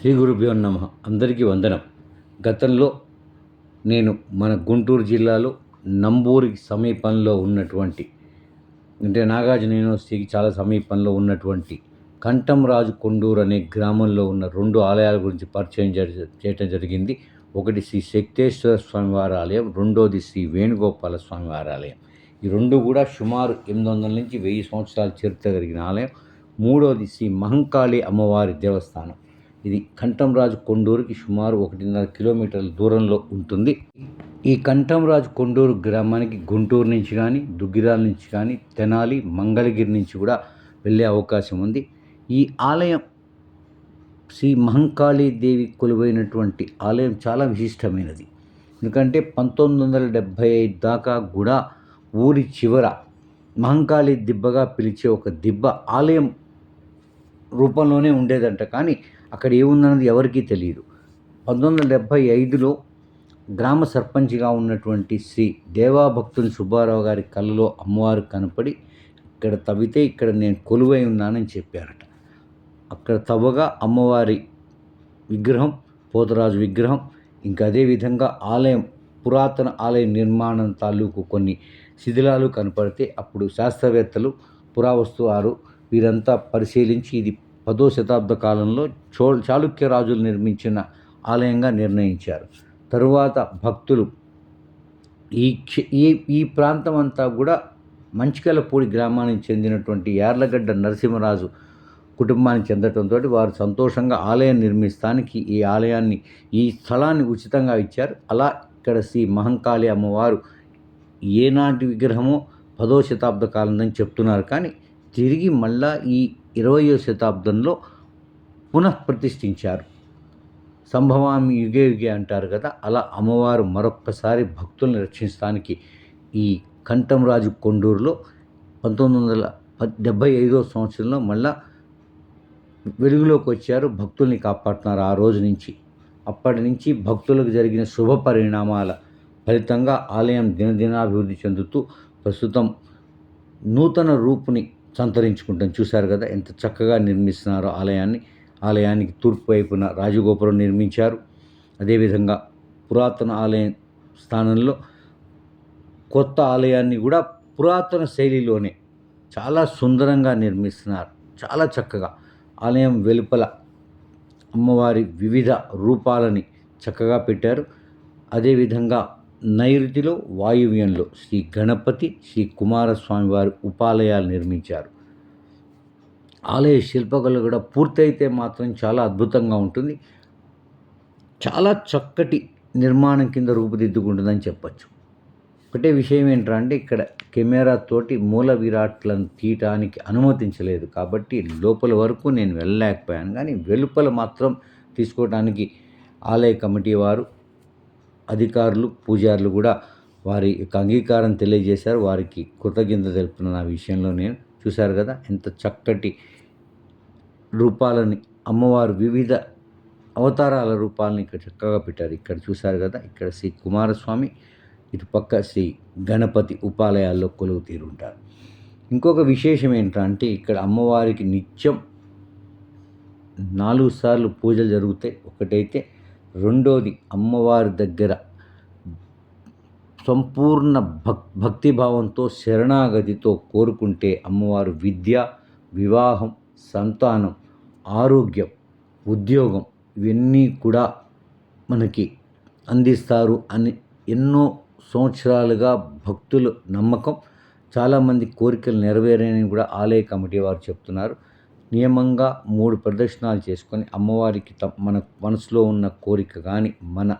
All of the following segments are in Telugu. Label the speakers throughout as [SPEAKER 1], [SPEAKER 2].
[SPEAKER 1] శ్రీ గురుభ్యో నమ. అందరికీ వందనం. గతంలో నేను మన గుంటూరు జిల్లాలో నంబూరికి సమీపంలో ఉన్నటువంటి అంటే నాగార్జున యూనివర్సిటీకి చాలా సమీపంలో ఉన్నటువంటి కంఠంరాజు కొండూరు అనే గ్రామంలో ఉన్న రెండు ఆలయాల గురించి పరిచయం జరి- చేయటం జరిగింది. ఒకటి శ్రీ శక్తేశ్వర స్వామివారి ఆలయం రెండోది శ్రీ వేణుగోపాల స్వామివారి ఆలయం. ఈ రెండు కూడా సుమారు ఎనిమిది వందల నుంచి వెయ్యి సంవత్సరాల చరిత్ర కలిగిన ఆలయం. మూడోది శ్రీ మహంకాళి అమ్మవారి దేవస్థానం. ఇది కంఠంరాజు కొండూరుకి సుమారు ఒకటిన్నర కిలోమీటర్ల దూరంలో ఉంటుంది. ఈ కంఠంరాజు కొండూరు గ్రామానికి గుంటూరు నుంచి కానీ దుగ్గిరాల నుంచి కానీ తెనాలి మంగళగిరి నుంచి కూడా వెళ్ళే అవకాశం ఉంది. ఈ ఆలయం శ్రీ మహంకాళీ దేవి కొలువైనటువంటి ఆలయం చాలా విశిష్టమైనది. ఎందుకంటే పంతొమ్మిది వందల డెబ్భై ఐదు దాకా కూడా ఊరి చివర మహంకాళి దిబ్బగా పిలిచే ఒక దిబ్బ ఆలయం రూపంలోనే ఉండేదంట. కానీ అక్కడ ఏముందన్నది ఎవరికీ తెలియదు పంతొమ్మిది వందల డెబ్భై ఐదులో గ్రామ సర్పంచ్గా ఉన్నటువంటి శ్రీ దేవాభక్తుని సుబ్బారావు గారి కళ్ళలో అమ్మవారు కనపడి ఇక్కడ తవ్వితే ఇక్కడ నేను కొలువై ఉన్నానని చెప్పారట. అక్కడ తవ్వగా అమ్మవారి విగ్రహం పోతరాజు విగ్రహం ఇంకా అదేవిధంగా ఆలయం పురాతన ఆలయ నిర్మాణం తాలూకు కొన్ని శిథిలాలు కనపడితే అప్పుడు శాస్త్రవేత్తలు పురావస్తు వారు వీరంతా పరిశీలించి ఇది పదో శతాబ్ద కాలంలో చో చాళుక్య రాజులు నిర్మించిన ఆలయంగా నిర్ణయించారు. తరువాత భక్తులు ఈ ఈ ఈ ప్రాంతం అంతా కూడా మంచికలపూడి గ్రామానికి చెందినటువంటి యార్లగడ్డ నరసింహరాజు కుటుంబానికి చెందటంతో వారు సంతోషంగా ఆలయం నిర్మిస్తానికి ఈ ఆలయాన్ని ఈ స్థలాన్ని ఉచితంగా ఇచ్చారు. అలా ఇక్కడ శ్రీ మహంకాళి అమ్మవారు ఏనాటి విగ్రహమో పదో శతాబ్ద కాలందని చెప్తున్నారు. కానీ తిరిగి మళ్ళా ఈ ఇరవయో శతాబ్దంలో పునఃప్రతిష్ఠించారు. సంభవామి యుగే యుగే అంటారు కదా అలా అమ్మవారు మరొక్కసారి భక్తుల్ని రక్షించడానికి ఈ కంఠంరాజు కొండూరులో పంతొమ్మిది వందల పద్ డెబ్భై ఐదో సంవత్సరంలో మళ్ళా వెలుగులోకి వచ్చారు భక్తుల్ని కాపాడుతున్నారు ఆ రోజు నుంచి. అప్పటి నుంచి భక్తులకు జరిగిన శుభ పరిణామాల ఫలితంగా ఆలయం దినదినాభివృద్ధి చెందుతూ ప్రస్తుతం నూతన రూపుని సంతరించుకుంటాం. చూశారు కదా ఎంత చక్కగా నిర్మిస్తున్నారో ఆలయాన్ని. ఆలయానికి తూర్పు వైపున రాజగోపురం నిర్మించారు. అదేవిధంగా పురాతన ఆలయం స్థానంలో కొత్త ఆలయాన్ని కూడా పురాతన శైలిలోనే చాలా సుందరంగా నిర్మిస్తున్నారు. చాలా చక్కగా. ఆలయం వెలుపల అమ్మవారి వివిధ రూపాలని చక్కగా పెట్టారు. అదేవిధంగా నైరుతిలో వాయువ్యంలో శ్రీ గణపతి శ్రీ కుమారస్వామి వారి ఉపాలయాలు నిర్మించారు. ఆలయ శిల్పకళ కూడా పూర్తయితే మాత్రం చాలా అద్భుతంగా ఉంటుంది. చాలా చక్కటి నిర్మాణం కింద రూపుదిద్దుకుంటుందని చెప్పచ్చు. ఒకటే విషయం ఏంట్రా అంటే ఇక్కడ కెమెరా తోటి మూల విరాట్లను తీయటానికి అనుమతించలేదు కాబట్టి లోపల వరకు నేను వెళ్ళలేకపోయాను. కానీ వెలుపల మాత్రం తీసుకోవడానికి ఆలయ కమిటీ వారు అధికారులు పూజారులు కూడా వారి యొక్క అంగీకారం తెలియజేశారు. వారికి కృతజ్ఞత తెలుపుతున్నాను ఆ విషయంలో నేను. చూశారు కదా ఎంత చక్కటి రూపాలని అమ్మవారు వివిధ అవతారాల రూపాలను ఇక్కడ చక్కగా పెట్టారు. ఇక్కడ చూశారు కదా ఇక్కడ శ్రీ కుమారస్వామి ఇటు పక్క శ్రీ గణపతి ఉపాలయాల్లో కొలువు తీరుంటారు. ఇంకొక విశేషం ఏంటంటే ఇక్కడ అమ్మవారికి నిత్యం నాలుగు సార్లు పూజలు జరుగుతాయి. ఒకటైతే రెండోది అమ్మవారి దగ్గర సంపూర్ణ భక్ భక్తిభావంతో శరణాగతితో కోరుకుంటే అమ్మవారు విద్య వివాహం సంతానం ఆరోగ్యం ఉద్యోగం ఇవన్నీ కూడా మనకి అందిస్తారు అని ఎన్నో సంవత్సరాలుగా భక్తుల నమ్మకం. చాలామంది కోరికలు నెరవేరని కూడా ఆలయ కమిటీ వారు చెప్తున్నారు. నియమంగా మూడు ప్రదక్షిణాలు చేసుకొని అమ్మవారికి త మన మనసులో ఉన్న కోరిక కానీ మన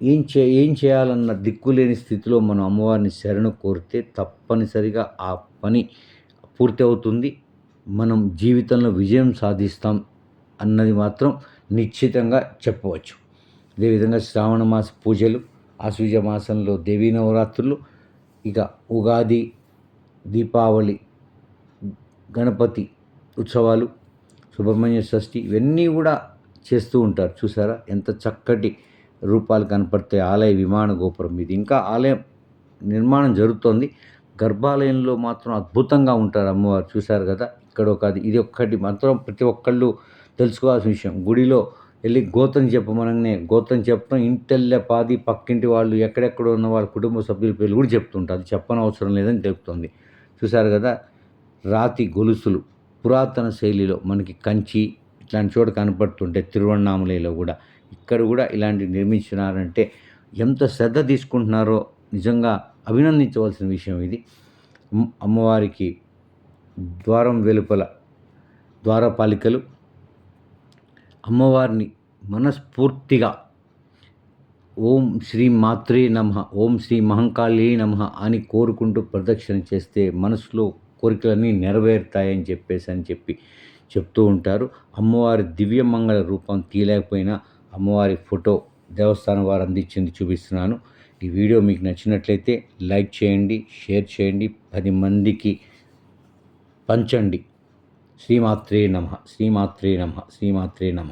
[SPEAKER 1] ఏం చే ఏం చేయాలన్న దిక్కులేని స్థితిలో మనం అమ్మవారిని శరణు కోరితే తప్పనిసరిగా ఆ పని పూర్తి అవుతుంది మనం జీవితంలో విజయం సాధిస్తాం అన్నది మాత్రం నిశ్చితంగా చెప్పవచ్చు. అదేవిధంగా శ్రావణ మాస పూజలు ఆశ్వీజ మాసంలో దేవీ నవరాత్రులు ఇక ఉగాది దీపావళి గణపతి ఉత్సవాలు సుబ్రహ్మణ్య షష్ఠి ఇవన్నీ కూడా చేస్తూ ఉంటారు. చూసారా? ఎంత చక్కటి రూపాలు కనపడతాయి. ఆలయ విమాన గోపురం ఇది ఇంకా ఆలయం నిర్మాణం జరుగుతోంది. గర్భాలయంలో మాత్రం అద్భుతంగా ఉంటారు అమ్మవారు. చూశారు కదా? ఇక్కడ ఒక అది ఇది ఒక్కటి మాత్రం ప్రతి ఒక్కళ్ళు తెలుసుకోవాల్సిన విషయం. గుడిలో వెళ్ళి గోతం చెప్పమనగానే గోతం చెప్పడం ఇంటెల్లె పాది పక్కింటి వాళ్ళు ఎక్కడెక్కడ ఉన్న వాళ్ళ కుటుంబ సభ్యుల పేర్లు కూడా చెప్తుంటారు. అది చెప్పనవసరం లేదని తెలుపుతుంది. చూశారు కదా? రాతి గొలుసులు. పురాతన శైలిలో మనకి కంచి ఇట్లాంటి చోట కనపడుతుంటే తిరువണ്ണామలలో కూడా ఇక్కడ కూడా ఇలాంటివి నిర్మించినారంటే ఎంత శ్రద్ధ తీసుకుంటున్నారో నిజంగా అభినందించవలసిన విషయం ఇది. అమ్మవారికి ద్వారం వెలుపల ద్వారపాలికలు అమ్మవారిని మనస్ఫూర్తిగా ఓం శ్రీ మాత్రే నమ ఓం శ్రీ మహంకాళీ నమ అని కోరుకుంటూ ప్రదక్షిణ చేస్తే మనసులో కోరికలన్నీ నెరవేరుతాయని చెప్పేసి అని చెప్పి చెప్తూ ఉంటారు. అమ్మవారి దివ్యమంగళ రూపం తీయలేకపోయినా అమ్మవారి ఫోటో దేవస్థానం వారు అందించింది చూపిస్తున్నాను. ఈ వీడియో మీకు నచ్చినట్లయితే లైక్ చేయండి షేర్ చేయండి పది మందికి పంచండి. శ్రీమాత్రే నమ శ్రీమాత్రే నమ శ్రీమాత్రే నమ.